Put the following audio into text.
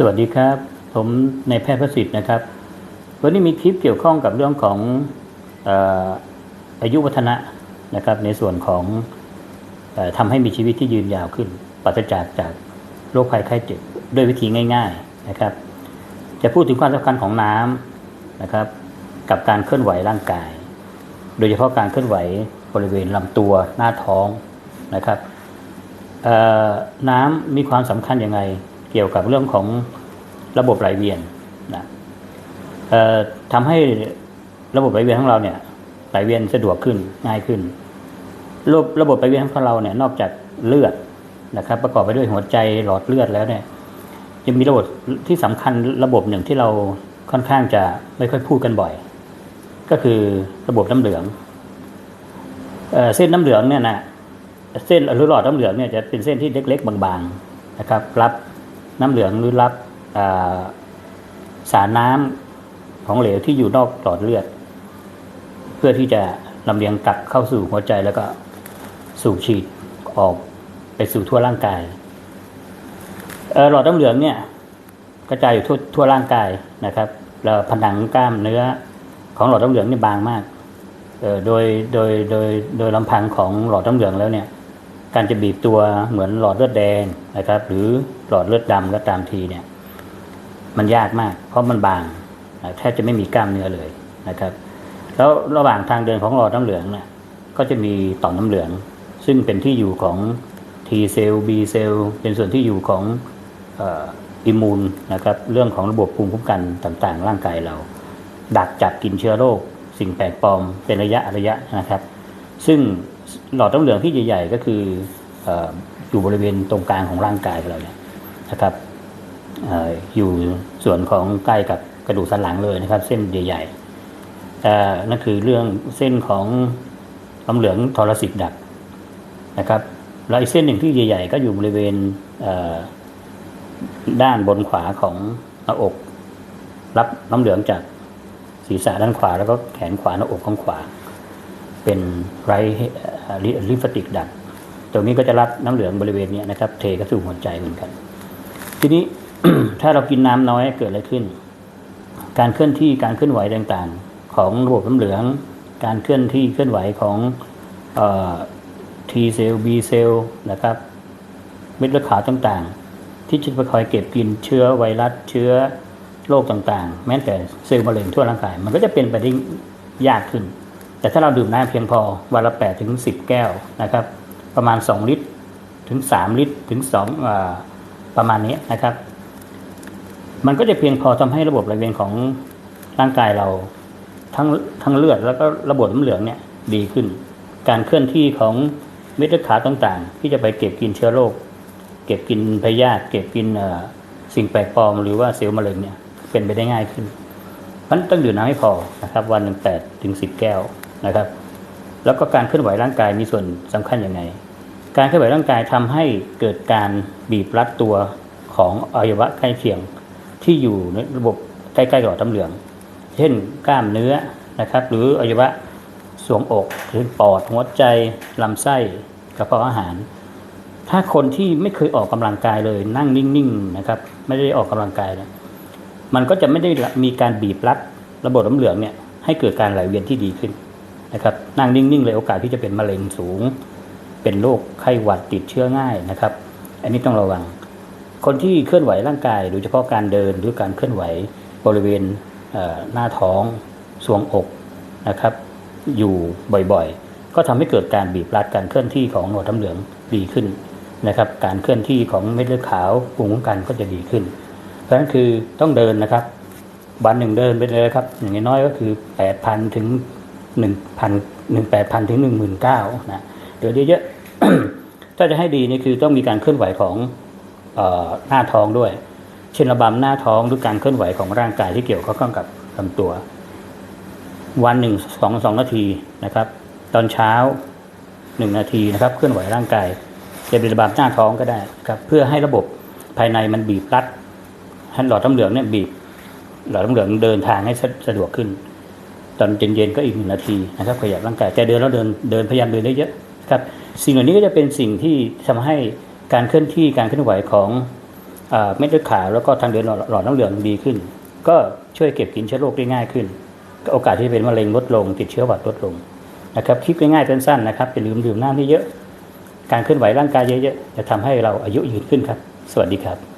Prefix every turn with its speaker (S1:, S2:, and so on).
S1: สวัสดีครับ ผมนายแพทย์ประสิทธิ์นะครับ วันนี้มีคลิปเกี่ยวข้องกับเรื่องของออายุวัฒนะนะครับ ในส่วนของออทำให้มีชีวิตที่ยืนยาวขึ้นปราศจากจากโรคภัยไข้เจ็บด้วยวิธีง่าย ๆนะครับ จะพูดถึงความสำคัญของน้ำนะครับ กับการเคลื่อนไหวร่างกาย โดยเฉพาะการเคลื่อนไหวบริเวณลำตัวหน้าท้องนะครับน้ำมีความสำคัญยังไง เกี่ยวกับเรื่องของระบบไหลเวียนนะทำให้ระบบไหลเวียนของเราเนี่ยไหลเวียนสะดวกขึ้นง่ายขึ้น ระบบระบบไหลเวียนของเราเนี่ยนอกจากเลือดนะครับ ประกอบไปด้วยหัวใจหลอดเลือดแล้วเนี่ยยังมีระบบที่สำคัญระบบหนึ่งที่เราค่อนข้างจะไม่ค่อยพูดกันบ่อย ก็คือระบบน้ำเหลืองเออเส้นน้ำเหลืองเนี่ยนะเส้นหรือหลอดน้ำเหลืองเนี่ยจะเป็นเส้นที่เล็กๆบางๆนะครับ รับ น้ำเหลืองหรือรับสารน้ำของเหลวที่อยู่นอกหลอดเลือด เพื่อที่จะลำเลียงกลับเข้าสู่หัวใจแล้วก็สูบฉีดออกไปสู่ทั่วร่างกายหลอดน้ำเหลืองเนี่ยกระจายอยู่ทั่วทั่วร่างกายนะครับแล้วผนังกล้ามเนื้อของหลอดน้ำเหลืองนี่บางมากโดยโดยโดยโดยลำพังของหลอดน้ำเหลืองแล้วเนี่ย การจะบีบตัวเหมือนหลอดเลือดแดงนะครับ หรือหลอดเลือดดำก็ตามทีเนี่ย มันยากมาก เพราะมันบางแทบจะไม่มีกล้ามเนื้อเลยนะครับ แล้วระหว่างทางเดินของหลอดน้ำเหลืองเนี่ยก็จะมีต่อมน้ำเหลือง ซึ่งเป็นที่อยู่ของ T เซลล์ B เซลล์เป็นส่วนที่อยู่ของอิมมูนนะครับ เรื่องของระบบภูมิคุ้มกันต่างๆ ร่างกายเรา ดักจับกินเชื้อโรค สิ่งแปลกปลอมเป็นระยะระยะนะครับ ซึ่ง หลอดน้ำเหลืองที่ใหญ่ ๆ ก็คือออยู่บริเวณตรงกลางของร่างกายเราเนี่ยนะครับอออยู่ส่วนของใกล้กับกระดูกสันหลังเลยนะครับ เส้นใหญ่ๆแต่นั่นคือเรื่องเส้นของน้ำเหลืองทรสิตดักนะครับแล้วอีกเส้นหนึ่งที่ใหญ่ ๆ ก็อยู่บริเวณเด้านบนขวาของหน้าอก รับน้ำเหลืองจากศีรษะด้านขวาแล้วก็แขนขวาหน้าอกข้างขวา เป็นไรลิฟติกดักตรงนี้ก็จะรับน้ำเหลืองบริเวณนี้นะครับ เทเข้าสู่หัวใจเหมือนกัน ทีนี้ถ้าเรากินน้ำน้อยเกิดอะไรขึ้น การเคลื่อนที่การเคลื่อนไหวต่างๆ ของระบบน้ำเหลือง การเคลื่อนที่เคลื่อนไหวของเอ่อ T เซลล์ B เซลล์นะครับเม็ดเลือดขาวต่างๆ ที่จะไปคอยเก็บกินเชื้อไวรัสเชื้อโรคต่างๆ แม้แต่เซลล์มะเร็งทั่วร่างกาย มันก็จะเป็นไปได้ยากขึ้น แต่ถ้าเราดื่มน้ำเพียงพอวันละ8ถึง10 แก้วนะครับ ประมาณ 2 ลิตรถึง 3 ลิตรถึง2อประมาณนี้นะครับ มันก็จะเพียงพอทำให้ระบบไหลเวียนของร่างกายเราทั้งทั้งเลือดแล้วก็ระบบน้ำเหลืองเนี่ยดีขึ้น การเคลื่อนที่ของเม็ดเลือดขาวต่างๆ ที่จะไปเก็บกินเชื้อโรคเก็บกินพยาธิเก็บกินสิ่งแปลกปลอมหรือว่าเซลล์มะเร็งเนี่ยเป็นไปได้ง่ายขึ้นมันต้องดื่มน้ำให้พอนะครับ วันหนึ่งแปดถึงสิบแก้ว นะครับ แล้วก็การเคลื่อนไหวร่างกายมีส่วนสำคัญยังไง การเคลื่อนไหวร่างกายทำให้เกิดการบีบรัดตัวของอวัยวะใกล้เคียงที่อยู่ในระบบใกล้ๆกับหลอดน้ำเหลือง เช่นกล้ามเนื้อนะครับ หรืออวัยวะสวงอกหรือปอดหัวใจลำไส้กระเพาะอาหาร ถ้าคนที่ไม่เคยออกกำลังกายเลยนั่งนิ่งๆนะครับ ไม่ได้ออกกำลังกายเลยมันก็จะไม่ได้มีการบีบรัดระบบน้ำเหลืองเนี่ยให้เกิดการไหลเวียนที่ดีขึ้น นะครับนั่งนิ่งๆเลยโอกาสที่จะเป็นมะเร็งสูง เป็นโรคไข้หวัดติดเชื้อง่ายนะครับ อันนี้ต้องระวัง คนที่เคลื่อนไหวร่างกายโดยเฉพาะการเดินหรือการเคลื่อนไหวบริเวณเหน้าท้องสวงอกนะครับ อยู่บ่อยๆ ก็ทำให้เกิดการบีบรัดการเคลื่อนที่ของหลอดน้ำเหลืองดีขึ้นนะครับ การเคลื่อนที่ของเม็ดเลือดขาวภูมิคุ้มกันก็จะดีขึ้น เพราะฉะนั้นคือต้องเดินนะครับวันหนึ่งเดินไปเลยครับ อย่างน้อยก็คือแปดพันถึง หนึ่งพันหนึ่งแปดพันถึงหนึ่งหมื่นเก้านะเดินเยอะๆถ้าจะให้ดีนี่คือต้องมีการเคลื่อนไหวของออหน้าท้องด้วย เช่นระบำหน้าท้องหรือการเคลื่อนไหวของร่างกายที่เกี่ยวข้องกับลำตัว วันหนึ่งสองสองนาทีนะครับ ตอนเช้าหนึ่งนาทีนะครับ เคลื่อนไหวร่างกายจะเป็นระบำหน้าท้องก็ได้ครับเพื่อให้ระบบภายในมันบีบรัดให้หลอดน้ำเหลืองเนี่ยบีบหลอดน้ำเหลืองเดินทางให้สะดวกขึ้น ตอนเย็นๆก็อีกหนึ่งนาทีนะครับขยับร่างกายแต่เดินแล้วเดินเดินพยายามเดินได้เยอะครับสิ่งเหล่านี้ก็จะเป็นสิ่งที่ทำให้การเคลื่อนที่การเคลื่อนไหวของเม็ดเลือดขาวแล้วก็ทางเดินหลอดหลอดน้ำเหลืองดีขึ้น ก็ช่วยเก็บกินเชื้อโรคได้ง่ายขึ้น โอกาสที่เป็นมะเร็งลดลง ติดเชื้อหวัดลดลงนะครับคลิปง่ายๆสั้นๆนะครับอย่าลืมดื่มน้ำเยอะ การเคลื่อนไหวร่างกายเยอะๆจะทำให้เราอายุยืนขึ้นครับ สวัสดีครับ